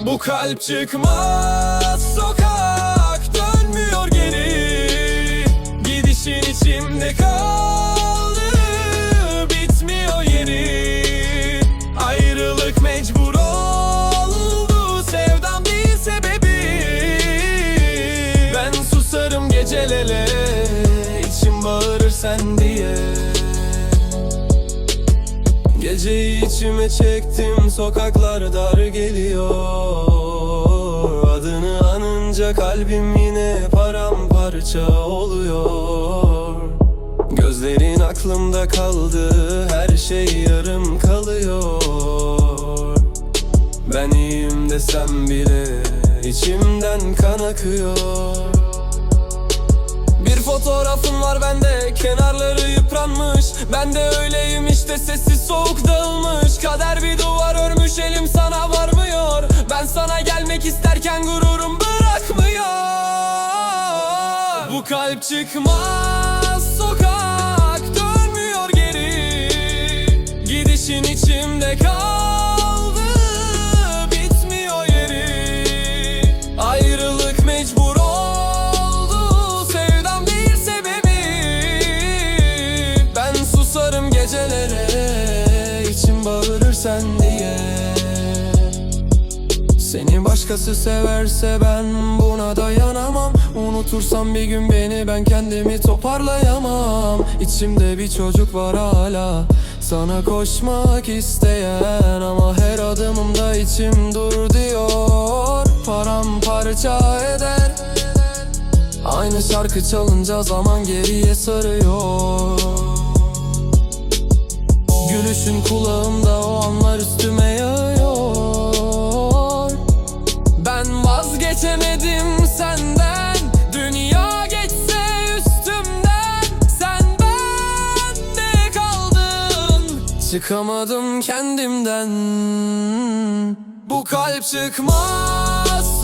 Bu kalp çıkmaz sokak dönmüyor geri. Gidişin içimde kaldı bitmiyor yeri. Ayrılık mecbur oldu sevdam değil sebebi. Ben susarım gecelere içim bağırır sen diye Geceyi içime çektim sokaklar dar geliyor. Adını anınca kalbim yine paramparça oluyor. Gözlerin aklımda kaldı her şey yarım kalıyor. Ben iyiyim desem bile içimden kan akıyor. Bir fotoğrafın var bende Kenarları yıpranmış. Ben de öyleyim işte sessiz soğuk dağılmış Kader bir duvar örmüş elim sana varmıyor. Ben sana gelmek isterken gururum bırakmıyor. Bu kalp çıkmaz başkası severse ben buna dayanamam. Unutursam bir gün beni ben kendimi toparlayamam. İçimde bir çocuk var hala. Sana koşmak isteyen Ama her adımımda içim dur diyor. Paramparça eder. Aynı şarkı çalınca zaman geriye sarıyor. Gülüşün kulağımda o anlar üstüme vazgeçemedim senden. Dünya geçse üstümden. Sen bende kaldın. Çıkamadım kendimden. Bu kalp çıkmaz